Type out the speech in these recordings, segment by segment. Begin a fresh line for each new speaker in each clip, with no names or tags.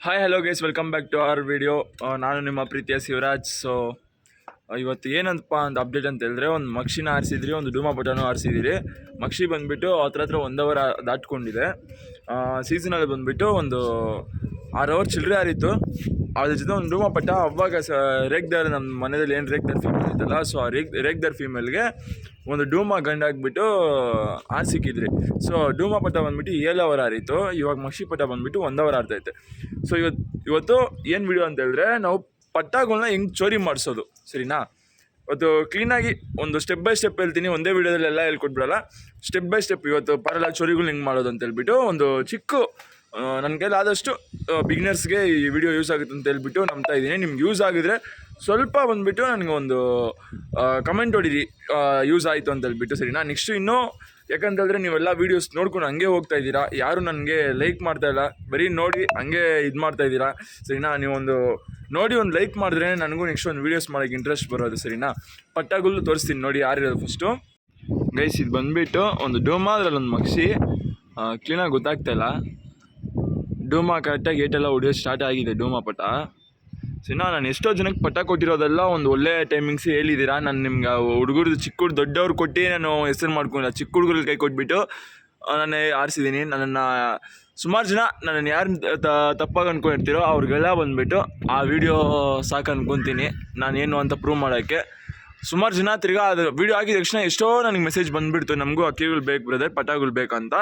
Hi hello guys welcome back to our video ನಾನು ನಿಮ್ಮ ಪ್ರೀತಿಯ ಶಿವರಾಜ್. ಸೊ ಇವತ್ತು ಏನಂತಪ್ಪ ಒಂದು ಅಪ್ಡೇಟ್ ಅಂತ ಹೇಳಿದ್ರೆ, ಒಂದು ಮಕ್ಷಿನ ಆರಿಸಿದ್ರಿ, ಒಂದು ಡೂಮಾ ಬಟನು ಆರಿಸಿದಿರಿ. ಮಕ್ಷಿ ಬಂದುಬಿಟ್ಟು ಹತ್ರ ಹತ್ರ ಒಂದು ಅವರ್ ದಾಟ್ಕೊಂಡಿದೆ ಸೀಸನಲ್ಲಿ ಬಂದುಬಿಟ್ಟು ಒಂದು ಆರು ಅವರ್ ಚಿಲ್ಲರೆ ಆರಿತ್ತು ಅದ್ರ ಜೊತೆ ಒಂದು ಡೂಮಾ ಪಟ್ಟ, ಅವಾಗ ಸ ರೇಗ್ದಾರ್ ನಮ್ಮ ಮನೆಯಲ್ಲಿ ಏನು ರೇಗ್ದಾರ್ ಫೀಮೇಲ್ ಇತ್ತಲ್ಲ ಸೊ ಆ ರೇಗ್ ರೇಗ್ದಾರ್ ಫೀಮೇಲ್ಗೆ ಒಂದು ಡೂಮಾ ಗಂಡ ಹಾಕ್ಬಿಟ್ಟು ಆ ಸಿಕ್ಕಿದ್ರಿ ಸೊ ಡೂಮಾ ಪಟ್ಟ ಬಂದ್ಬಿಟ್ಟು ಏಳು ಅವರ್ ಆರಿತ್ತು ಇವಾಗ ಮಕ್ಷಿ ಪಟ್ಟ ಬಂದ್ಬಿಟ್ಟು ಒಂದು ಅವರ್ ಆರ್ತೈತೆ ಸೊ ಇವತ್ತು ಇವತ್ತು ಏನು ವಿಡಿಯೋ ಅಂತ ಹೇಳಿದ್ರೆ, ನಾವು ಪಟ್ಟಾಗಳನ್ನ ಹೆಂಗೆ ಚೋರಿ ಮಾಡಿಸೋದು, ಸರಿನಾ? ಇವತ್ತು ಕ್ಲೀನಾಗಿ ಒಂದು ಸ್ಟೆಪ್ ಬೈ ಸ್ಟೆಪ್ ಹೇಳ್ತೀನಿ, ಒಂದೇ ವಿಡಿಯೋದಲ್ಲಿ ಎಲ್ಲ ಹೇಳ್ಕೊಟ್ಬಿಡಲ್ಲ. ಸ್ಟೆಪ್ ಬೈ ಸ್ಟೆಪ್ ಇವತ್ತು ಪರಲ ಚೋರಿಗಳು ಹೆಂಗೆ ಮಾಡೋದು ಅಂತ ಹೇಳ್ಬಿಟ್ಟು ಒಂದು ಚಿಕ್ಕ ನನ್ನ ಕೈಲಿ ಆದಷ್ಟು ಬಿಗಿನರ್ಸ್ಗೆ ಈ ವಿಡಿಯೋ ಯೂಸ್ ಆಗುತ್ತೆ ಅಂತ ಹೇಳ್ಬಿಟ್ಟು ನಂಬ್ತಾ ಇದ್ದೀನಿ. ನಿಮ್ಗೆ ಯೂಸ್ ಆಗಿದ್ರೆ ಸ್ವಲ್ಪ ಬಂದುಬಿಟ್ಟು ನನಗೆ ಒಂದು ಕಮೆಂಟ್ ಹೊಡೀರಿ. ಯೂಸ್ ಆಯಿತು ಅಂತ ಹೇಳ್ಬಿಟ್ಟು, ಸರಿನಾ? ನೆಕ್ಸ್ಟು ಇನ್ನೂ, ಯಾಕಂತೇಳಿದ್ರೆ ನೀವೆಲ್ಲ ವೀಡಿಯೋಸ್ ನೋಡ್ಕೊಂಡು ಹಂಗೆ ಹೋಗ್ತಾ ಇದ್ದೀರಾ? ಯಾರು ನನಗೆ ಲೈಕ್ ಮಾಡ್ತಾ ಇಲ್ಲ. ಬರೀ ನೋಡಿ ಹಂಗೆ ಇದು ಮಾಡ್ತಾ ಇದ್ದೀರಾ? ಸರಿನಾ? ನೀವೊಂದು ನೋಡಿ ಒಂದು ಲೈಕ್ ಮಾಡಿದ್ರೆ ನನಗೂ ನೆಕ್ಸ್ಟ್ ಒಂದು ವೀಡಿಯೋಸ್ ಮಾಡೋಕ್ಕೆ ಇಂಟ್ರೆಸ್ಟ್ ಬರೋದು, ಸರಿನಾ? ಪಟ್ಟಗುಲ್ಲು ತೋರಿಸ್ತೀನಿ ನೋಡಿ ಯಾರಿರೋದು ಫಸ್ಟು ಗೈಸ್ ಇದು ಬಂದುಬಿಟ್ಟು ಒಂದು ಡೋಮಾದ್ರಲ್ಲಿ ಒಂದು ಮಗಿಸಿ ಕ್ಲೀನಾಗಿ ಗೊತ್ತಾಗ್ತಾ ಇಲ್ಲ. ಡೂಮಾ ಕರೆಕ್ಟಾಗಿ ಏಟೆಲ್ಲ ಹೊಡಿಯೋದು ಸ್ಟಾರ್ಟ್ ಆಗಿದೆ, ಡೂಮಾ ಪಟ. ಸಿನಾ ನಾನು ಎಷ್ಟೋ ಜನಕ್ಕೆ ಪಟ ಕೊಟ್ಟಿರೋದೆಲ್ಲ ಒಂದು ಒಳ್ಳೆ ಟೈಮಿಂಗ್ಸ್ ಹೇಳಿದ್ದೀರಾ ನಾನು ನಿಮ್ಗೆ ಹುಡುಗರು ಚಿಕ್ಕ ಹುಡುಗ ದೊಡ್ಡವ್ರು ಕೊಟ್ಟು ನಾನು ಹೆಸರು ಮಾಡ್ಕೊಂಡಿಲ್ಲ ಚಿಕ್ಕ ಹುಡುಗರಿಗೆ ಕೈ ಕೊಟ್ಬಿಟ್ಟು ನಾನು ಆರಿಸಿದ್ದೀನಿ ನನ್ನನ್ನು ಸುಮಾರು ಜನ ನನ್ನನ್ನು ಯಾರು ತಪ್ಪಾಗಿ ಅಂದ್ಕೊಂಡಿರ್ತೀರೋ ಅವ್ರಿಗೆಲ್ಲ ಬಂದುಬಿಟ್ಟು ಆ ವಿಡಿಯೋ ಸಾಕು ಅನ್ಕೊತೀನಿ. ನಾನೇನು ಅಂತ ಪ್ರೂವ್ ಮಾಡೋಕ್ಕೆ. ಸುಮಾರು ಜನ ತಿರ್ಗಾ ಅದು ವಿಡಿಯೋ ಆಗಿದ ತಕ್ಷಣ ಎಷ್ಟೋ ನನಗೆ ಮೆಸೇಜ್ ಬಂದುಬಿಡ್ತು. ನಮಗೂ ಅಕ್ಕಿಗಳು ಬೇಕು ಬ್ರದರ್ ಪಟಾಗಳು ಬೇಕಂತ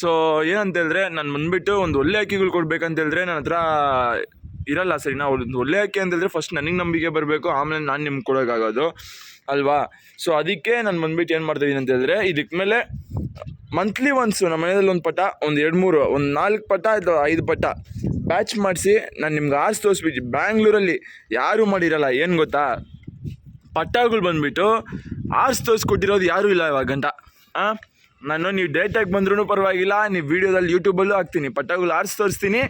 ಸೊ ಏನಂತ ಹೇಳಿದ್ರೆ ನಾನು ಬಂದುಬಿಟ್ಟು ಒಂದು ಒಳ್ಳೆ ಅಕ್ಕಿಗಳು ಕೊಡ್ಬೇಕಂತ ಹೇಳಿದ್ರೆ ನನ್ನ ಹತ್ರ ಇರಲ್ಲ ಸರಿನಾ ಒಂದು ಒಳ್ಳೆ ಅಕ್ಕಿ ಅಂತ ಹೇಳಿದ್ರೆ ಫಸ್ಟ್ ನನಗೆ ನಂಬಿಕೆ ಬರಬೇಕು, ಆಮೇಲೆ ನಾನು ನಿಮ್ಗೆ ಕೊಡೋಕ್ಕಾಗೋದು ಅಲ್ವಾ? ಸೊ ಅದಕ್ಕೆ ನಾನು ಬಂದ್ಬಿಟ್ಟು ಏನು ಮಾಡ್ತಾಯಿದ್ದೀನಿ ಅಂತ ಹೇಳಿದ್ರೆ ಇದಕ್ಕೆ ಮೇಲೆ ಮಂತ್ಲಿ ಒನ್ಸು ನಮ್ಮ ಮನೆಯಲ್ಲಿ ಒಂದು ಪಟ, ಒಂದು ಎರಡು ಮೂರು, ಒಂದು ನಾಲ್ಕು ಪಟ ಅಥವಾ ಐದು ಪಟ ಬ್ಯಾಚ್ ಮಾಡಿಸಿ ನಾನು ನಿಮ್ಗೆ ಆರ್ಸ್ ತೋರಿಸ್ಬಿಟ್ಟು ಬ್ಯಾಂಗ್ಳೂರಲ್ಲಿ ಯಾರೂ ಮಾಡಿರಲ್ಲ, ಏನು ಗೊತ್ತಾ? ಪಟ್ಟಗಳು ಬಂದುಬಿಟ್ಟು ಆರ್ಸ್ ತೋರಿಸ್ಕೊಟ್ಟಿರೋದು ಯಾರೂ ಇಲ್ಲ ಇವಾಗ ಗಂಟ ಹಾಂ ನಾನು ನೀವು ಡೇಟಾಗಿ ಬಂದ್ರೂ ಪರವಾಗಿಲ್ಲ, ನೀವು ವೀಡಿಯೋದಲ್ಲಿ ಯೂಟ್ಯೂಬಲ್ಲೂ ಹಾಕ್ತೀನಿ. ಪಟಾಗಳು ಆರ್ಸ್ ತೋರಿಸ್ತೀನಿ,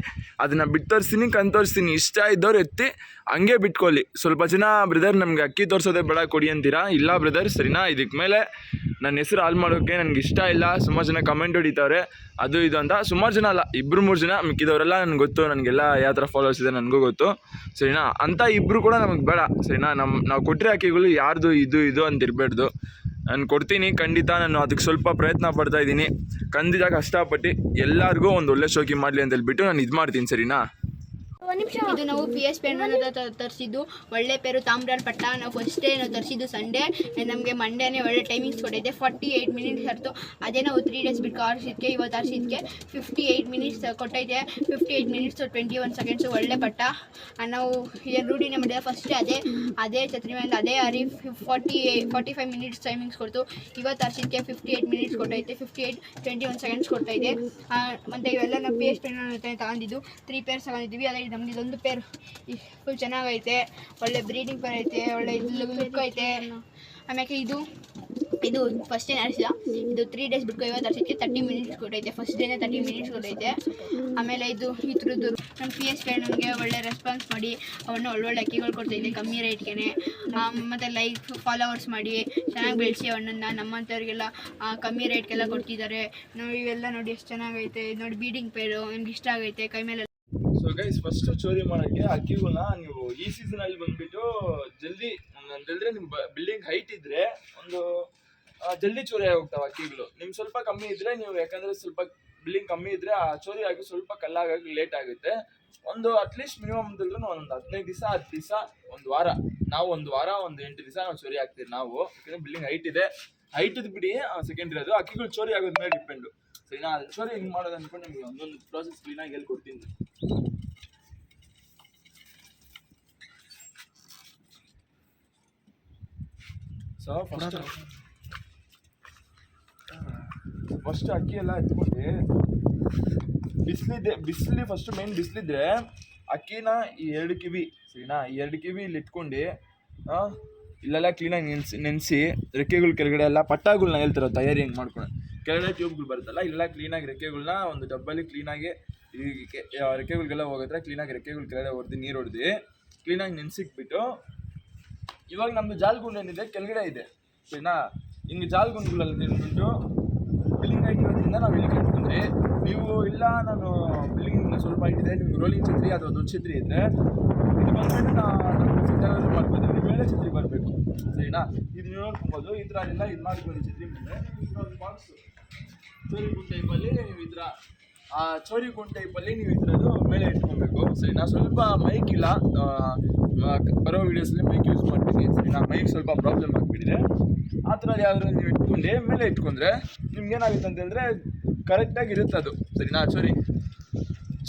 ಅದನ್ನು ಬಿಟ್ಟು ತೋರಿಸ್ತೀನಿ, ಕಣ್ ತೋರಿಸ್ತೀನಿ. ಇಷ್ಟ ಇದ್ದವ್ರು ಎತ್ತಿ ಹಂಗೆ ಬಿಟ್ಕೊಳ್ಳಿ. ಸ್ವಲ್ಪ ಜನ ಬ್ರದರ್ ನಮಗೆ ಅಕ್ಕಿ ತೋರಿಸೋದೇ ಬೇಡ, ಕೊಡಿ ಅಂತೀರಾ? ಇಲ್ಲ ಬ್ರದರ್ ಸರಿನಾ? ಇದಕ್ಕೆ ಮೇಲೆ ನನ್ನ ಹೆಸರು ಹಾಲ್ ಮಾಡೋಕ್ಕೆ ನನಗೆ ಇಷ್ಟ ಇಲ್ಲ. ಸುಮಾರು ಜನ ಕಮೆಂಟ್ ಹೊಡಿತಾವ್ರೆ ಅದು ಇದು ಅಂತ. ಸುಮಾರು ಜನ ಅಲ್ಲ ಇಬ್ಬರು ಮೂರು ಜನ ಮಿಕ್ಕಿದವರೆಲ್ಲ ನನಗೆ ಗೊತ್ತು. ನನಗೆಲ್ಲ ಯಾವ ಥರ ಫಾಲೋವರ್ಸ್ ಇದೆ ನನಗೂ ಗೊತ್ತು. ಸರಿನಾ? ಅಂತ ಇಬ್ಬರು ಕೂಡ ನಮಗೆ ಬೇಡ. ಸರಿನಾ? ನಮ್ಮ ನಾವು ಕೊಟ್ಟರೆ ಅಕ್ಕಿಗಳು ಯಾರ್ದು ಇದು ಇದು ಅಂತ ಇರಬಾರ್ದು ನಾನು ಕೊಡ್ತೀನಿ. ಖಂಡಿತ ನಾನು ಅದಕ್ಕೆ ಸ್ವಲ್ಪ ಪ್ರಯತ್ನ ಪಡ್ತಾ ಇದ್ದೀನಿ. ಖಂಡಿತ ಕಷ್ಟಪಟ್ಟು ಎಲ್ಲರಿಗೂ ಒಂದು ಒಳ್ಳೆ ಶೋಕಿ ಮಾಡಲಿ ಅಂತ ಹೇಳ್ಬಿಟ್ಟು ನಾನು ಇದು ಮಾಡ್ತೀನಿ, ಸರಿನಾ?
ಇದು ನಾವು ಪಿ ಎಸ್ ಪೆನ್ ತರಿಸಿದ್ದು. ಒಳ್ಳೆ ಪೇರು ತಾಮ್ರಾಲ್ ಪಟ್ಟ. ನಾವು ಫಸ್ಟೇ ನಾವು ತರಿಸಿದ್ದು ಸಂಡೇ ನಮಗೆ ಮಂಡೇನೆ ಒಳ್ಳೆ ಟೈಮಿಂಗ್ಸ್ ಕೊಟ್ಟಿದ್ದೆ ಫಾರ್ಟಿ ಏಯ್ಟ್ ಮಿನಿಟ್ಸ್ ಹರಿತು. ಅದೇ ನಾವು ತ್ರೀ ಡೇಸ್ ಬಿಟ್ಟು ಆರಿಸಿದ್ಕೆ ಇವತ್ತು ಆರಿಸಿದ್ಕೆ fifty eight minutes ಕೊಟ್ಟೈತೆ fifty eight minutes twenty one seconds ಒಳ್ಳೆ ಪಟ್ಟ. ನಾವು ಏನು ರೂಢಿನೇ ಮಾಡಿದೆ. ಫಸ್ಟೇ ಅದೇ ಅದೇ ಛತ್ರಿ ಮೇಲೆ ಅದೇ ಅರಿ forty forty five minutes timings ಕೊಡ್ತು. ಇವತ್ತು ಆರಿಸಿದ್ಕೆ fifty eight minutes ಕೊಟ್ಟೈತೆ. Fifty eight twenty one seconds ಕೊಡ್ತೈತೆ ಮತ್ತು ಇವೆಲ್ಲ ನಾವು ಪಿ ಎಸ್ ಪೆನ್ ತಗೊಂಡಿದ್ದು ತ್ರೀ ಪೇರ್ಸ್ ತಗೊಂಡಿದ್ದೀವಿ. ಅದೇ ನಮ್ದು ಇದೊಂದು ಪೇರ್. ಫುಲ್ ಚೆನ್ನಾಗೈತೆ. ಒಳ್ಳೆ ಬ್ರೀಡಿಂಗ್ ಪೇರ್ ಐತೆ, ಒಳ್ಳೆ ಇದು ಲುಕ್ ಐತೆ. ಆಮ್ಯಾಕೆ ಇದು ಇದು ಫಸ್ಟ್ ಡೇ ನಡೆಸಿದ. ಇದು ತ್ರೀ ಡೇಸ್ ಬಿಟ್ಟು ಇವತ್ತು ವರ್ಷಕ್ಕೆ ತರ್ಟಿ ಮಿನಿಟ್ಸ್ ಕೊಟ್ಟೈತೆ ಫಸ್ಟ್ ಡೇನೇ ತರ್ಟಿ ಮಿನಿಟ್ಸ್ ಕೊಟ್ಟೈತೆ ಆಮೇಲೆ ಇದು ಇದ್ರದ್ದು ನಮ್ಮ ಪಿ ಎಸ್ ಪಿ ನನಗೆ ಒಳ್ಳೆ ರೆಸ್ಪಾನ್ಸ್ ಮಾಡಿ ಅವನ್ನ ಒಳ್ಳೊಳ್ಳೆ ಅಕ್ಕಿಗಳು ಕೊಡ್ತೈತೆ ಕಮ್ಮಿ ರೇಟ್ಗೆ ಮತ್ತು ಲೈಕ್ ಫಾಲೋವರ್ಸ್ ಮಾಡಿ, ಚೆನ್ನಾಗಿ ಬೆಳೆಸಿ ಅವನನ್ನು. ನಮ್ಮಂಥವ್ರಿಗೆಲ್ಲ ಕಮ್ಮಿ ರೇಟ್ಗೆಲ್ಲ ಕೊಡ್ತಿದ್ದಾರೆ. ನಾವು ಇವೆಲ್ಲ ನೋಡಿ ಎಷ್ಟು ಚೆನ್ನಾಗೈತೆ. ನೋಡಿ ಬೀಡಿಂಗ್ ಪೇರು. ನಿಮ್ಗೆ ಇಷ್ಟ ಆಗೈತೆ. ಕೈ ಮೇಲೆ
ಗೈಸ್ ಫಸ್ಟ್ ಚೋರಿ ಮಾಡೋಕ್ಕೆ ಅಕ್ಕಿಗಳನ್ನ ನೀವು ಈ ಸೀಸನ್ ಅಲ್ಲಿ ಬಂದ್ಬಿಟ್ಟು ಜಲ್ದಿ, ಅಂದ್ರೆ ನಿಮ್ ಬಿಲ್ಡಿಂಗ್ ಹೈಟ್ ಇದ್ರೆ ಒಂದು ಜಲ್ದಿ ಚೋರಿ ಆಗೋಗ್ತಾವ ಅಕ್ಕಿಗಳು ನಿಮ್ ಸ್ವಲ್ಪ ಕಮ್ಮಿ ಇದ್ರೆ ನೀವು, ಯಾಕಂದ್ರೆ ಸ್ವಲ್ಪ ಬಿಲ್ಡಿಂಗ್ ಕಮ್ಮಿ ಇದ್ರೆ ಆ ಚೋರಿ ಆಗಿ ಸ್ವಲ್ಪ ಕಲ್ಲಾಗಿ ಲೇಟ್ ಆಗುತ್ತೆ. ಒಂದು ಅಟ್ಲೀಸ್ಟ್ ಮಿನಿಮಮ್ ಅಂತಂದ್ರೂ ಒಂದು ಹದಿನೈದು ದಿವಸ, ಹತ್ತು ದಿವಸ, ಒಂದು ವಾರ. ನಾವು ಒಂದು ವಾರ, ಒಂದು ಎಂಟು ದಿವಸ ನಾವು ಚೋರಿ ಆಗ್ತೀವಿ ನಾವು. ಯಾಕಂದ್ರೆ ಬಿಲ್ಡಿಂಗ್ ಹೈಟ್ ಇದೆ. ಹೈಟ್ ಬಿಡಿ ಸೆಕೆಂಡ್ ಅದು. ಅಕ್ಕಿಗಳು ಚೋರಿ ಆಗೋದ್ ಮೇಲೆ ಡಿಪೆಂಡು ಸರಿ ನಾ ಚೋರಿ ಹೆಂಗೆ ಮಾಡೋದು ಅಂದ್ಕೊಂಡು ನಿಮಗೆ ಒಂದೊಂದು ಪ್ರಾಸೆಸ್ ಕ್ಲೀನಾಗಿ ಹೇಳ್ಕೊಡ್ತೀನಿ. ಸೊ ಫಸ್ಟ್ ಫಸ್ಟ್ ಅಕ್ಕಿ. ಎಲ್ಲ ಎತ್ಕೊಂಡು ಬಿಸಿಲಿದೆ ಬಿಸಿಲಿ ಫಸ್ಟ್ ಮೇನ್ ಬಿಸಿಲಿದ್ರೆ ಅಕ್ಕಿನ ಈ ಎರಡು ಕಿವಿ ಸರಿನಾ? ಈ ಎರಡು ಕಿವಿ ಇಲ್ಲಿ ಇಟ್ಕೊಂಡು ಇಲ್ಲೆಲ್ಲ ಕ್ಲೀನಾಗಿ ನೆನೆಸಿ ನೆನೆಸಿ ರೆಕ್ಕೆಗಳು ಕೆಳಗಡೆ ಎಲ್ಲ ಪಟ್ಟಾಗಳ್ನ ಹೇಳ್ತಿರೋ ತಯಾರಿ ಹೆಂಗೆ ಮಾಡ್ಕೊಂಡು ಕೆಳಗಡೆ ಟ್ಯೂಬ್ಗಳು ಬರುತ್ತಲ್ಲ ಇಲ್ಲ ಕ್ಲೀನಾಗಿ ರೆಕ್ಕೆಗಳನ್ನ ಒಂದು ಡಬ್ಬಲ್ಲಿ ಕ್ಲೀನಾಗಿ ಈ ರೆಕ್ಕೆಗಳಿಗೆಲ್ಲ ಹೋಗಿದ್ರೆ ಕ್ಲೀನಾಗಿ ರೆಕ್ಕೆಗಳು ಕೆಳಗಡೆ ಹೊಡೆದು ನೀರು ಹೊಡೆದು ಕ್ಲೀನಾಗಿ ನೆನೆಸಿಕ್ಬಿಟ್ಟು ಇವಾಗ ನಮ್ಮದು ಜಾಲ್ಗುಂಡ್ ಏನಿದೆ, ಕೆಳಗಡೆ ಇದೆ. ಸರಿನಾ? ಹಿಂಗೆ ಜಾಲ್ಗುಂಡ್ಗಳಲ್ಲಿ ನಿಂತ್ಬಿಟ್ಟು ಬಿಲ್ಲಿಂಗ್ ಆಗಿರೋದ್ರಿಂದ ನಾವು ಇಲ್ಲಿ ಕಟ್ಕೊಂಡ್ರಿ, ನೀವು ಇಲ್ಲ, ನಾನು ಬಿಲ್ಡಿಂಗ್ ಸ್ವಲ್ಪ ಇಟ್ಟಿದೆ ನಿಮ್ಗೆ ರೋಲಿಂಗ್ ಛತ್ರಿ ಅಥವಾ ದೊಡ್ಡ ಛತ್ರಿ ಇದ್ದರೆ ಇದು ಬಂದ್ಬಿಟ್ಟು ಸಿದ್ಧಾಂತ ಮಾಡ್ಬೋದು ನೀವು ಮೇಲೆ ಛತ್ರಿ ಬರಬೇಕು. ಸರಿನಾ? ಇದು ನೀವು ನೋಡ್ಕೊಬೋದು. ಈ ಥರ ಇದು ಮಾಡ್ಕೊಂಡು ಛತ್ರಿ ಮೇಲೆ ಇನ್ನೊಂದು ಬಾಕ್ಸು ಚೋರಿ ಗುಂಡ್ ಟೈಪಲ್ಲಿ ನೀವು ಇದರ ಆ ಚೋರಿ ಗುಂಡ್ ಟೈಪಲ್ಲಿ ನೀವು ಇದರದ್ದು ಮೇಲೆ ಇಟ್ಕೊಬೇಕು. ಸರಿನಾ? ಸ್ವಲ್ಪ ಮೈಕ್ ಇಲ್ಲ. ಬರೋ ವೀಡಿಯೋಸಲ್ಲಿ ಮೈಕ್ ಯೂಸ್ ಮಾಡ್ತೀನಿ. ನಾನು ಮೈಕ್ ಸ್ವಲ್ಪ ಪ್ರಾಬ್ಲಮ್ ಆಗಿಬಿಟ್ಟಿದೆ. ಆ ಥರ ಯಾವ್ದಾದ್ರು ನೀವು ಇಟ್ಕೊಂಡೆ ಮೇಲೆ ಇಟ್ಕೊಂಡ್ರೆ ನಿಮ್ಗೆ ಏನಾಗುತ್ತೆ ಅಂತ ಹೇಳಿದ್ರೆ ಕರೆಕ್ಟಾಗಿ ಇರುತ್ತೆ ಅದು. ಸರಿನಾ? ಚೋರಿ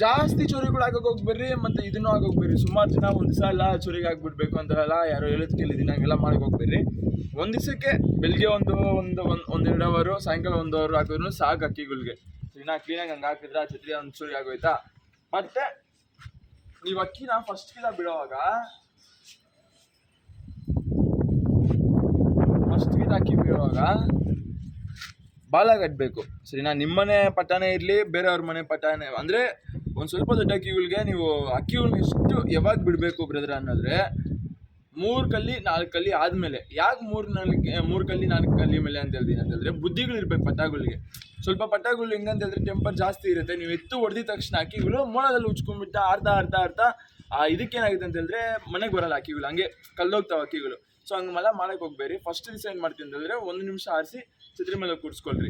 ಜಾಸ್ತಿ ಚೋರಿಗಳು ಆಗೋಕೆ ಹೋಗ್ಬೇಡ್ರಿ ಮತ್ತು ಇದನ್ನು ಆಗೋಕೆ ಬರ್ರಿ ಸುಮಾರು ಜನ ಒಂದು ದಿವಸ ಎಲ್ಲ ಚೋರಿಗೆ ಆಗಿಬಿಡ್ಬೇಕು ಅಂತಾರಲ್ಲ ಯಾರೋ ಹೇಳೋದು ಕೇಳಿದ್ದೀನಿ ಹಂಗೆಲ್ಲ ಮಾಡಕ್ಕೆ ಹೋಗ್ಬೇಡ್ರಿ ಒಂದು ದಿವಸಕ್ಕೆ ಬೆಳಿಗ್ಗೆ ಒಂದು ಒಂದು ಒಂದು ಒಂದೆರಡು ಅವರು ಸಾಯಂಕಾಲ ಒಂದು ಅವರು ಹಾಕಿದ್ರು ಸಾಕು ಅಕ್ಕಿಗಳಿಗೆ. ಸರಿನಾ? ಕ್ಲೀನಾಗಿ ಹಂಗೆ ಹಾಕಿದ್ರೆ ಆ ಛತ್ರಿ ಒಂದು ಚೂರಿ ಆಗೋಯ್ತಾ? ಮತ್ತೆ ನೀವು ಅಕ್ಕಿನ ಫಸ್ಟ್ ಕಿಲ ಬಿಡುವಾಗ ಫಸ್ಟ್ ಕಿಲ ಅಕ್ಕಿ ಬಿಡುವಾಗ ಬಾಲ ಕಟ್ಟಬೇಕು ಸರಿನಾ? ನಿಮ್ಮನೆ ಪಟಾನೆ ಇರಲಿ, ಬೇರೆಯವ್ರ ಮನೆ ಪಟಾನೆ. ಅಂದರೆ ಒಂದು ಸ್ವಲ್ಪ ದೊಡ್ಡ ಅಕ್ಕಿಗಳಿಗೆ ನೀವು ಅಕ್ಕಿಗಳನ್ನ ಎಷ್ಟು ಯಾವಾಗ ಬಿಡಬೇಕು ಬ್ರದರ್ ಅನ್ನೋದ್ರೆ ಮೂರು ಕಲ್ಲಿ, ನಾಲ್ಕು ಕಲ್ಲಿ ಆದಮೇಲೆ, ಯಾಕೆ ಮೂರು ನಾಲ್ಕು ಮೂರು ಕಲ್ಲಿ, ನಾಲ್ಕು ಕಲ್ಲಿ ಮೇಲೆ ಅಂತ ಹೇಳ್ತೀನಿ ಹೇಳಿದ್ರೆ ಬುದ್ಧಿಗಳಿರ್ಬೇಕು ಪಟಾಗುಳಿಗೆ ಸ್ವಲ್ಪ ಪಟಾಗುಳು ಹೆಂಗಂತ ಹೇಳಿದ್ರೆ ಟೆಂಪರ್ ಜಾಸ್ತಿ ಇರುತ್ತೆ. ನೀವು ಎತ್ತು ಹೊಡೆದ ತಕ್ಷಣ ಅಕ್ಕಿಗಳು ಮೋಳದಲ್ಲಿ ಉಚ್ಕೊಂಡ್ಬಿಟ್ಟು ಅರ್ಧ ಅರ್ಧ ಅರ್ಧ ಆ, ಇದಕ್ಕೇನಾಗುತ್ತೆ ಅಂತ ಮನೆಗೆ ಬರಲ್ಲ ಅಕ್ಕಿಗಳು. ಹಂಗೆ ಕಲ್ಲೋಗ್ತಾವೆ ಅಕ್ಕಿಗಳು. ಸೊ ಹಂಗೆ ಮಲ ಮಾಡಕ್ಕೆ ಹೋಗ್ಬೇಡಿ. ಫಸ್ಟ್ ದಿವಸ ಏನು ಮಾಡ್ತೀನಿ ಅಂತ ಹೇಳಿದ್ರೆ ಒಂದು ನಿಮಿಷ ಆರಿಸಿ ಛತ್ರಿ ಮೇಲೆ ಕೂಡಿಸ್ಕೊಳ್ರಿ.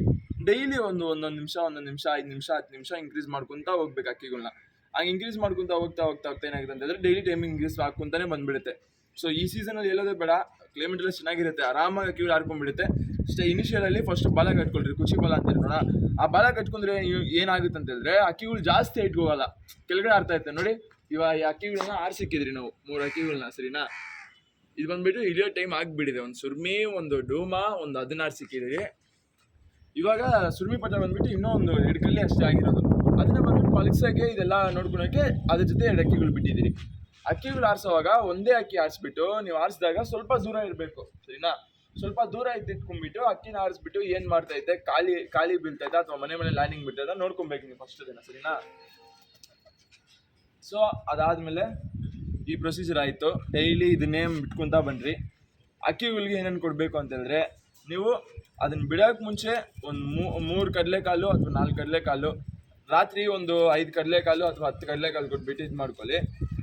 ಡೈಲಿ ಒಂದು ಒಂದೊಂದು ನಿಮಿಷ ಒಂದೊಂದು ನಿಮಿಷ, ಐದು ನಿಮಿಷ, ಹತ್ತು ನಿಮಿಷ ಇನ್ಕ್ರೀಸ್ ಮಾಡ್ಕೊಂತ ಹೋಗ್ಬೇಕು ಅಕ್ಕಿಗಳನ್ನ ಹಂಗೆ ಇನ್ಕ್ರೀಸ್ ಮಾಡ್ಕೊತಾ ಹೋಗ್ತಾ ಹೋಗ್ತಾ ಹೋಗ್ತಾ ಏನಾಗುತ್ತೆ ಅಂತ ಹೇಳಿದ್ರೆ ಡೈಲಿ ಟೈಮಿಂಗ್ ಇನ್ಕ್ರೀಸ್ ಹಾಕ್ಕೊಂತಾನೆ ಬಂದ್ಬಿಡುತ್ತೆ. ಸೊ ಈ ಸೀಸನಲ್ಲಿ ಎಲ್ಲೋದೇ ಬೇಡ. ಕ್ಲೈಮೇಟ್ ಎಲ್ಲ ಚೆನ್ನಾಗಿರುತ್ತೆ. ಆರಾಮಾಗಿ ಕ್ಯೂ ಆಡ್ಕೊಂಡ್ಬಿಡುತ್ತೆ. ಅಷ್ಟೇ ಇನಿಷಿಯಲಲ್ಲಿ ಫಸ್ಟ್ ಬಾಲ ಕಟ್ಕೊಳ್ರಿ ಖುಷಿ ಬಾಲ ಅಂತ ಹೇಳೋಣ ಆ ಬಾಲ ಕಟ್ಕೊಂಡ್ರೆ ಏನಾಗುತ್ತೆ ಅಂತ ಹೇಳಿದ್ರೆ ಅಕ್ಕಿಗಳು ಜಾಸ್ತಿ ಹೈಟ್ ಹೋಗಲ್ಲ ಕೆಳಗಡೆ ಆಡ್ತಾ ಇರುತ್ತೆ ನೋಡಿ ಇವಾಗ ಈ ಅಕ್ಕಿಗಳನ್ನ ಆರ್ಸಿಕ್ಕಿದ್ರಿ ನಾವು. ಮೂರು ಅಕ್ಕಿಗಳನ್ನ ಸರಿನಾ? ಇದು ಬಂದ್ಬಿಟ್ಟು ಇಳಿಯೋ ಟೈಮ್ ಆಗಿಬಿಟ್ಟಿದೆ. ಒಂದು ಸುರ್ಮಿ, ಒಂದು ಡೂಮಾ, ಒಂದು ಹದಿನಾರು ಸಿಕ್ಕಿದ್ರಿ ಇವಾಗ ಸುರ್ಮಿ ಪಟ ಬಂದ್ಬಿಟ್ಟು ಇನ್ನೂ ಒಂದು ಎರಡು ಕಲ್ಲಿ ಅಷ್ಟೇ ಆಗಿರೋದು. ಅದನ್ನ ಬಂದ್ಬಿಟ್ಟು ಪಳಗ್ಸೋಕ್ಕೆ ಇದೆಲ್ಲ ನೋಡ್ಕೊಳಕ್ಕೆ ಅದ್ರ ಜೊತೆ ಎರಡು ಅಕ್ಕಿಗಳು ಬಿಟ್ಟಿದ್ದೀರಿ. ಅಕ್ಕಿಗಳು ಆರಿಸುವಾಗ ಒಂದೇ ಅಕ್ಕಿ ಆರಿಸ್ಬಿಟ್ಟು ನೀವು ಆರಿಸಿದಾಗ ಸ್ವಲ್ಪ ದೂರ ಇರಬೇಕು, ಸರಿನಾ? ಸ್ವಲ್ಪ ದೂರ ಇದ್ದಿಟ್ಕೊಂಡ್ಬಿಟ್ಟು ಅಕ್ಕಿನ ಆರಿಸ್ಬಿಟ್ಟು ಏನು ಮಾಡ್ತಾ ಇದ್ದೆ? ಖಾಲಿ ಖಾಲಿ ಬೀಳ್ತೈತಾ ಅಥವಾ ಮನೆ ಮನೆ ಲ್ಯಾಂಡಿಂಗ್ ಬಿಡ್ತೈತಾ ನೋಡ್ಕೊಬೇಕು ನೀವು ಫಸ್ಟ್ ದಿನ, ಸರಿನಾ? ಸೊ ಅದಾದಮೇಲೆ ಈ ಪ್ರೊಸೀಜರ್ ಆಯಿತು. ಡೈಲಿ ಇದನ್ನೇ ಬಿಟ್ಕೊತಾ ಬನ್ನಿರಿ ಅಕ್ಕಿಗಳಿಗೆ ಏನೇನು ಕೊಡಬೇಕು ಅಂತಂದರೆ ನೀವು ಅದನ್ನು ಬಿಡೋಕೆ ಮುಂಚೆ ಒಂದು ಮೂರು ಕಡಲೆಕಾಲು ಅಥವಾ ನಾಲ್ಕು ಕಡಲೆಕಾಲು, ರಾತ್ರಿ ಒಂದು ಐದು ಕಡಲೆಕಾಲು ಅಥವಾ ಹತ್ತು ಕಡಲೆಕಾಲು ಕೊಟ್ಬಿಟ್ಟು ಇದು ಮಾಡ್ಕೊಳ್ಳಿ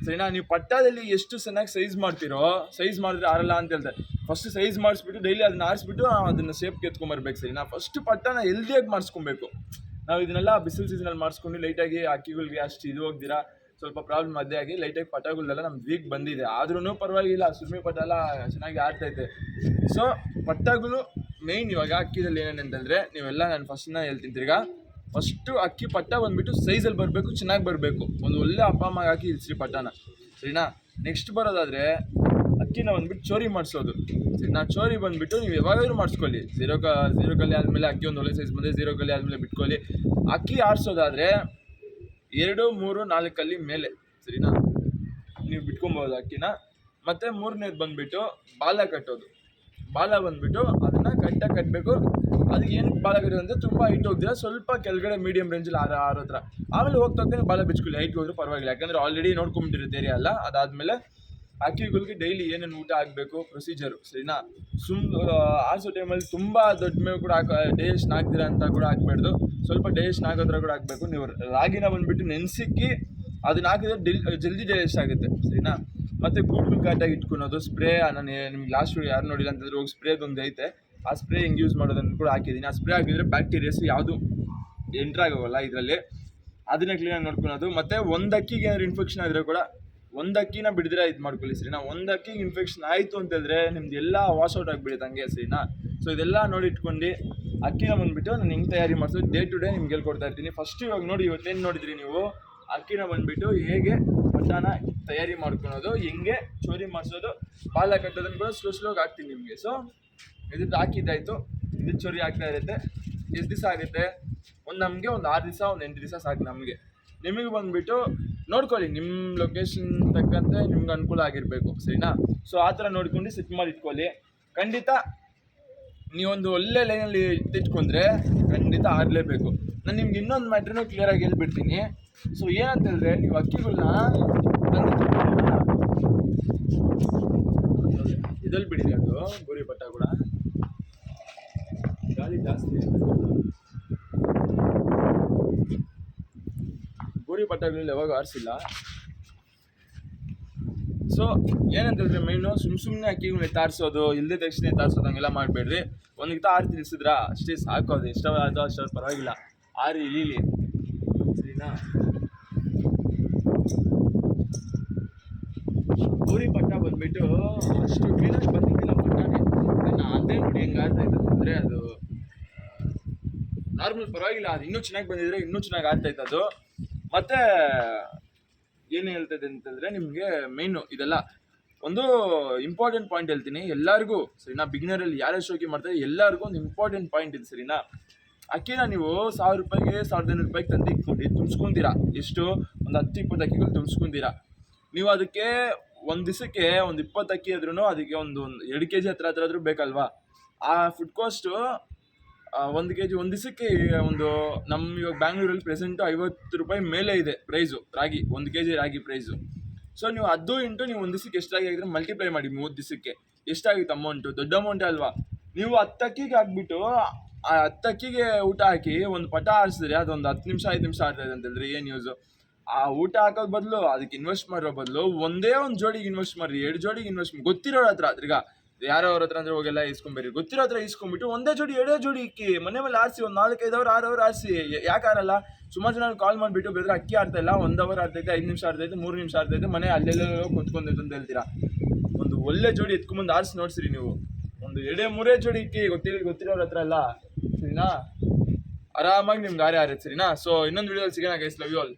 ಸರಿನಾ? ನೀವು ಪಟ್ಟದಲ್ಲಿ ಎಷ್ಟು ಚೆನ್ನಾಗಿ ಸೈಜ್ ಮಾಡ್ತೀರೋ ಸೈಜ್ ಮಾಡಿದ್ರೆ ಆರಲ್ಲ ಅಂತ ಹೇಳ್ತಾರೆ. ಫಸ್ಟ್ ಸೈಜ್ ಮಾಡಿಸ್ಬಿಟ್ಟು ಡೈಲಿ ಅದನ್ನ ಆರಿಸ್ಬಿಟ್ಟು ಅದನ್ನು ಸೇಫ್ಗೆ ಎತ್ಕೊಂಬರ್ಬೇಕು ಸರಿನಾ? ಫಸ್ಟ್ ಪಟ್ಟನ ಹೆಲ್ದಿಯಾಗಿ ಮಾಡಿಸ್ಕೊಬೇಕು. ನಾವು ಇದನ್ನೆಲ್ಲ ಬಿಸಿಲು ಸೀಸನಲ್ಲಿ ಮಾಡಿಸ್ಕೊಂಡು ಲೈಟಾಗಿ ಅಕ್ಕಿಗಳಿಗೆ ಅಷ್ಟು ಇದು ಹೋಗ್ದಿರಾ? ಸ್ವಲ್ಪ ಪ್ರಾಬ್ಲಮ್ ಅದೇ ಆಗಿ ಲೈಟಾಗಿ ಪಟಗಳೆಲ್ಲ ನಮ್ಮ ವೀಕ್ ಬಂದಿದೆ. ಆದ್ರೂ ಪರವಾಗಿಲ್ಲ ಸುಮ್ಮನೆ ಪಟ ಎಲ್ಲ ಚೆನ್ನಾಗಿ ಆಡ್ತೈತೆ ಸೊ ಪಟ್ಟಗಳು ಮೇಯ್ನ್ ಇವಾಗ ಅಕ್ಕಿದಲ್ಲಿ ಏನೇನು ಅಂತಂದರೆ ನೀವೆಲ್ಲ ನಾನು ಫಸ್ಟ್ನ ಹೇಳ್ತೀನಿ. ಫಸ್ಟು ಅಕ್ಕಿ ಪಟ್ಟ ಬಂದುಬಿಟ್ಟು ಸೈಜಲ್ಲಿ ಬರಬೇಕು, ಚೆನ್ನಾಗಿ ಬರಬೇಕು. ಒಂದು ಒಳ್ಳೆ ಅಪ್ಪ ಅಮ್ಮಗೆ ಹಾಕಿ ಇರಿಸಿ ಪಟ್ಟನ. ಸರಿನಾ? ನೆಕ್ಸ್ಟ್ ಬರೋದಾದರೆ, ಅಕ್ಕಿನ ಬಂದ್ಬಿಟ್ಟು ಚೋರಿ ಮಾಡಿಸೋದು. ಸರಿನಾ? ಚೋರಿ ಬಂದುಬಿಟ್ಟು ನೀವು ಯಾವಾಗಾದ್ರೂ ಮಾಡಿಸ್ಕೊಳ್ಳಿ. ಝೀರೋ ಕ ಝೀರೋ ಕಲ್ಲಿ ಆದಮೇಲೆ ಅಕ್ಕಿ ಒಂದು ಒಳ್ಳೆ ಸೈಜ್ ಬಂದರೆ ಝೀರೋ ಕಲ್ಲಿ ಆದಮೇಲೆ ಬಿಟ್ಕೊಳ್ಳಿ. ಅಕ್ಕಿ ಆರಿಸೋದಾದರೆ, ಎರಡು, ಮೂರು ನಾಲ್ಕಲ್ಲಿ ಮೇಲೆ. ಸರಿನಾ? ನೀವು ಬಿಟ್ಕೊಬೋದು ಅಕ್ಕಿನ. ಮತ್ತು ಮೂರನೇದು ಬಂದುಬಿಟ್ಟು ಬಾಲ ಕಟ್ಟೋದು. ಬಾಲ ಬಂದ್ಬಿಟ್ಟು ಅದನ್ನು ಕಟ್ಟಾಗಿ ಕಟ್ಟಬೇಕು ಅದಕ್ಕೆ ಏನು ಬಾಲ ಕಟ್ಟೋದು ಅಂದರೆ ತುಂಬ ಹೈಟ್ ಹೋಗ್ದಿರ ಸ್ವಲ್ಪ ಕೆಳಗಡೆ ಮೀಡಿಯಂ ರೇಂಜಲ್ಲಿ ಆರ ಆರೋ ಹತ್ರ ಆಮೇಲೆ ಹೋಗ್ತಾ ಹೋಗ್ತಾನೆ ಬಾಲ ಬಿಚ್ಕೊಳ್ಳಿ. ಹೈಟ್ ಹೋದ್ರೆ ಪರವಾಗಿಲ್ಲ. ಯಾಕಂದರೆ ಆಲ್ರೆಡಿ ನೋಡ್ಕೊಂಬಿಟ್ಟಿರುತ್ತೆ ಏರಿಯಾ ಅಲ್ಲ ಅದಾದಮೇಲೆ ಹಕ್ಕಿಗಳಿಗೆ ಡೈಲಿ ಏನೇನು ಊಟ ಆಗಬೇಕು ಪ್ರೊಸೀಜರು ಸರಿನಾ? ಸುಮ್ ಆಸೋ ಟೈಮಲ್ಲಿ ತುಂಬ ದೊಡ್ಡ ಮೇವು ಕೂಡ ಹಾಕ ಡೈಜೆಷನ್ ಆಗ್ತೀರಾ ಅಂತ ಕೂಡ ಹಾಕ್ಬಾರ್ದು. ಸ್ವಲ್ಪ ಡೈಜೆಷನ್ ಆಗೋದ್ರ ಕೂಡ ಹಾಕಬೇಕು. ನೀವು ರಾಗಿನ ಬಂದುಬಿಟ್ಟು ನೆನೆಸಿಕ್ಕಿ ಅದನ್ನ ಹಾಕಿದ್ರೆ ಡಿಲ್, ಜಲ್ದಿ ಡೈಜೆಸ್ಟ್ ಆಗುತ್ತೆ, ಸರಿನಾ? ಮತ್ತು ಗೂಡ್ಗಳು ಕರೆಕ್ಟಾಗಿ ಇಟ್ಕೊಳೋದು ಸ್ಪ್ರೇ ನಾನು ನಿಮ್ಗೆ ಲಾಸ್ಟ್ ಯಾರು ನೋಡಿಲ್ಲ ಅಂತಂದ್ರೆ ಹೋಗಿ ಸ್ಪ್ರೇದೊಂದು ಐತೆ. ಆ ಸ್ಪ್ರೇ ಹೆಂಗೆ ಯೂಸ್ ಮಾಡೋದನ್ನು ಕೂಡ ಹಾಕಿದ್ದೀನಿ. ಆ ಸ್ಪ್ರೇ ಹಾಕಿದ್ರೆ ಬ್ಯಾಕ್ಟೀರಿಯಾಸ್ ಯಾವುದು ಎಂಟ್ರಾಗೋಲ್ಲ ಇದರಲ್ಲಿ. ಅದನ್ನ ಕ್ಲೀನಾಗಿ ನೋಡ್ಕೊಳೋದು. ಮತ್ತು ಒಂದು ಅಕ್ಕಿಗೆ ಏನಾದ್ರು ಇನ್ಫೆಕ್ಷನ್ ಆದರೆ ಕೂಡ ಒಂದು ಅಕ್ಕಿನ ಬಿಡಿದ್ರೆ ಇದು ಮಾಡ್ಕೊಳ್ಳಿ, ಸರಿನಾ? ಒಂದು ಅಕ್ಕಿಗೆ ಇನ್ಫೆಕ್ಷನ್ ಆಯಿತು ಅಂತಂದರೆ ನಿಮ್ದು ಎಲ್ಲ ವಾಶ್ ಔಟ್ ಆಗಿಬಿಡುತ್ತೆ ಹಂಗೆ, ಸರಿನಾ? ಸೊ ಇದೆಲ್ಲ ನೋಡಿ ಇಟ್ಕೊಂಡು ಅಕ್ಕಿನ ಬಂದುಬಿಟ್ಟು ನಾನು ಹೆಂಗೆ ತಯಾರಿ ಮಾಡಿಸೋದು ಡೇ ಟು ಡೇ ನಿಮ್ಗೆ ಹೇಳ್ಕೊಡ್ತಾ ಇರ್ತೀನಿ. ಫಸ್ಟ್ ಇವಾಗ ನೋಡಿ, ಇವತ್ತೇನು ನೋಡಿದ್ರಿ ನೀವು? ಅಕ್ಕಿನ ಬಂದ್ಬಿಟ್ಟು ಹೇಗೆ ಪಟ್ಟಾನ ತಯಾರಿ ಮಾಡ್ಕೊಳೋದು, ಹೆಂಗೆ ಚೋರಿ ಮಾಡಿಸೋದು, ಬಾಲ ಕಟ್ಟೋದನ್ನು ಕೂಡ ಸ್ಲೋ ಸ್ಲೋ ಹಾಕ್ತೀನಿ ನಿಮಗೆ. ಸೊ ಇದ್ರದ್ದು ಹಾಕಿದ್ದಾಯಿತು ಇದು ಚೋರಿ ಆಗ್ತಾ ಇರುತ್ತೆ. ಎಷ್ಟು ದಿವಸ ಆಗುತ್ತೆ? ಒಂದು ನಮಗೆ ಒಂದು ಆರು ದಿವಸ, ಒಂದು ಎಂಟು ದಿವಸ ಸಾಕು ನಮಗೆ. ನಿಮಗೆ ಬಂದುಬಿಟ್ಟು ನೋಡ್ಕೊಳ್ಳಿ ನಿಮ್ಮ ಲೊಕೇಶನ್ ತಕ್ಕಂತೆ ನಿಮ್ಗೆ ಅನುಕೂಲ ಆಗಿರಬೇಕು, ಸರಿನಾ? ಸೊ ಆ ಥರ ನೋಡ್ಕೊಂಡು ಸೆಟ್ ಮಾಡಿ ಇಟ್ಕೊಳ್ಳಿ. ಖಂಡಿತ ನೀವೊಂದು ಒಳ್ಳೆ ಲೈನಲ್ಲಿ ಇಟ್ಟಿಟ್ಕೊಂಡ್ರೆ ಖಂಡಿತ ಆಡಲೇಬೇಕು ನಾನು ನಿಮ್ಗೆ ಇನ್ನೊಂದು ಮ್ಯಾಟ್ರನ್ನೂ ಕ್ಲಿಯರಾಗಿ ಹೇಳ್ಬಿಡ್ತೀನಿ. ಸೊ ಏನಂತ ಹೇಳಿದ್ರೆ, ನೀವು ಅಕ್ಕಿಗಳನ್ನ ಇದಲ್ಲಿ ಬಿಡಿದೆ ಅದು, ಗೋರಿ ಪಟ್ಟ ಕೂಡ. ಗಾಳಿ ಜಾಸ್ತಿ ಗೋರಿ ಬಟ್ಟಗಳು ಯಾವಾಗ ಆರಿಸಿಲ್ಲ? ಸೊ ಏನಂತ ಹೇಳಿದ್ರೆ ಮೈನು ಸುಮ್ ಸುಮ್ಮನೆ ಅಕ್ಕಿಗಳನ್ನ ತಾರಿಸೋದು ಇಲ್ಲದೆ ತಕ್ಷಣ ತಾರಿಸೋದು ಹಂಗೆಲ್ಲ ಮಾಡಬೇಡ್ರಿ. ಒಂದು ಆರು ತಿಳಿಸಿದ್ರಾ ಅಷ್ಟೇ ಸಾಕು, ಅದು ಎಷ್ಟವಾದ ಅಷ್ಟು ಪರವಾಗಿಲ್ಲ. ಆರು ಇಳೀಲಿ ಸರಿನಾ? ಗೌರಿ ಪಟ್ಟ ಬಂದ್ಬಿಟ್ಟು ಅಷ್ಟು ಕ್ಲೀನಾಗಿ ಬಂದಿದ್ದಿಲ್ಲ ಪಟ್ಟನೇ ನನ್ನ ಅದೇ ನೋಡಿ ಹೆಂಗಾಗ್ತಾ ಇತ್ತು ಅಂದರೆ ಅದು ನಾರ್ಮಲ್ ಪರವಾಗಿಲ್ಲ. ಅದು ಇನ್ನೂ ಚೆನ್ನಾಗಿ ಬಂದಿದ್ರೆ ಇನ್ನೂ ಚೆನ್ನಾಗಿ ಆಗ್ತಾ ಇತ್ತು ಅದು. ಮತ್ತೆ ಏನು ಹೇಳ್ತದೆ ಅಂತಂದ್ರೆ ನಿಮಗೆ ಮೇಯ್ನು ಇದೆಲ್ಲ ಒಂದು ಇಂಪಾರ್ಟೆಂಟ್ ಪಾಯಿಂಟ್ ಹೇಳ್ತೀನಿ. ಎಲ್ಲರಿಗೂ ಸರಿನಾ? ಬಿಗಿನರಲ್ಲಿ ಯಾರ್ಯಾರು ಶೋಕಿ ಮಾಡ್ತಾರೆ, ಎಲ್ಲರಿಗೂ ಒಂದು ಇಂಪಾರ್ಟೆಂಟ್ ಪಾಯಿಂಟ್ ಇದೆ ಸರಿನಾ? ಅಕ್ಕಿನ ನೀವು ಸಾವಿರ ರೂಪಾಯಿಗೆ ಸಾವಿರದ ಐನೂರು ರೂಪಾಯಿಗೆ ತಂದು ಇಟ್ಕೊಂಡು ತುಂಬಿಸ್ಕೊಂತೀರಾ? ಎಷ್ಟು? ಒಂದು ಹತ್ತು, ಇಪ್ಪತ್ತು ಅಕ್ಕಿಗಳು ತುಂಬಿಸ್ಕೊಂತೀರಾ? ನೀವು ಅದಕ್ಕೆ ಒಂದು ದಿವಸಕ್ಕೆ ಒಂದು ಇಪ್ಪತ್ತು ಅಕ್ಕಿ ಆದ್ರೂ ಅದಕ್ಕೆ ಒಂದು ಒಂದು ಎರಡು ಕೆ ಜಿ ಹತ್ರ ಹತ್ರ ಆದರೂ ಬೇಕಲ್ವಾ? ಆ ಫುಡ್ ಕಾಸ್ಟು ಒಂದು ಕೆ ಜಿ ಒಂದು ದಿವಸಕ್ಕೆ ಒಂದು ನಮ್ಮ ಇವಾಗ ಬ್ಯಾಂಗ್ಳೂರಲ್ಲಿ ಪ್ರೆಸೆಂಟು ಐವತ್ತು ರೂಪಾಯಿ ಮೇಲೆ ಇದೆ ಪ್ರೈಸು ರಾಗಿ, ಒಂದು ಕೆ ಜಿ ರಾಗಿ ಪ್ರೈಸು ಸೊ ನೀವು ಅದು ಇಂಟು ನೀವು ಒಂದು ದಿವಸಕ್ಕೆ ಎಷ್ಟಾಗಿ ಆಗಿದ್ರೆ ಮಲ್ಟಿಪ್ಲೈ ಮಾಡಿ ಮೂವತ್ತು ದಿವಸಕ್ಕೆ ಎಷ್ಟಾಗಿತ್ತು ಅಮೌಂಟು ದೊಡ್ಡ ಅಮೌಂಟ್ ಅಲ್ವಾ? ನೀವು ಹತ್ತು ಅಕ್ಕಿಗೆ ಹಾಕ್ಬಿಟ್ಟು, ಆ ಹತ್ತು ಅಕ್ಕಿಗೆ ಊಟ ಹಾಕಿ ಒಂದು ಪಟ ಆರಿಸಿದ್ರೆ ಅದೊಂದು ಹತ್ತು ನಿಮಿಷ, ಐದು ನಿಮಿಷ ಆಡ್ತಾ ಇದೆ ಅಂತ ಹೇಳಿದ್ರೆ ಏನು ಯೂಸು ಆ ಊಟ ಹಾಕೋದ್ ಬದಲು, ಅದಕ್ಕೆ ಇನ್ವೆಸ್ಟ್ ಮಾಡೋ ಬದಲು ಒಂದೇ ಒಂದು ಜೋಡಿಗೆ ಇನ್ವೆಸ್ಟ್ ಮಾಡ್ರಿ, ಎರಡು ಜೋಡಿಗೆ ಇನ್ವೆಸ್ಟ್ ಗೊತ್ತಿರೋರ ಹತ್ರ, ತಿರ್ಗಾ ಯಾರೋ ಅವ್ರ ಹತ್ರ ಅಂದ್ರೆ ಹೋಗೆಲ್ಲ ಇಸ್ಕೊಂಬೇರಿ ಗೊತ್ತಿರೋ ಹತ್ರ ಇಸ್ಕೊಂಡ್ಬಿಟ್ಟು ಒಂದೇ ಜೋಡಿ, ಎರಡೇ ಜೋಡಿ ಇಕ್ಕಿ. ಮನೆ ಮೇಲೆ ಆರಿಸಿ, ಒಂದು ನಾಲ್ಕೈದು ಅವ್ರು ಆರು ಅವ್ರು ಆರಿಸಿ. ಯಾಕೆ ಆರಲ್ಲ? ಸುಮಾರು ಜನ ಕಾಲ್ ಮಾಡಿಬಿಟ್ಟು ಬೇರೆ ಅಕ್ಕಿ ಆಡ್ತಾ ಇಲ್ಲ, ಒಂದು ಅವರ್ ಆಡ್ತೈತೆ ಐದು ನಿಮಿಷ ಆಡ್ತೈತೆ ಮೂರು ನಿಮಿಷ ಆಡ್ತೈತೆ ಮನೆ ಅಲ್ಲೆಲ್ಲ ಕುತ್ಕೊಂಡೈತೆ ಅಂತ ಹೇಳ್ತೀರಾ? ಒಂದು ಒಳ್ಳೆ ಜೋಡಿ ಎತ್ಕೊಂಬಂದು ಆರಿಸಿ ನೋಡ್ಸಿರಿ ನೀವು. ಒಂದು ಎರಡೇ ಮೂರೇ ಜೋಡಿ ಇಕ್ಕಿ ಗೊತ್ತಿಲ್ಲ ಗೊತ್ತಿರೋರ ಹತ್ರ ಎಲ್ಲ ಸರಿನಾ? ಆರಾಮಾಗಿ ನಿಮ್ಗೆ ಆರೇ ಆರೈತೆ ಸರಿನಾ? ಸೊ ಇನ್ನೊಂದು ವಿಡಿಯೋದಲ್ಲಿ ಸಿಗೋಣ ಗೈಸ್ ಲವ್ ಯು ಆಲ್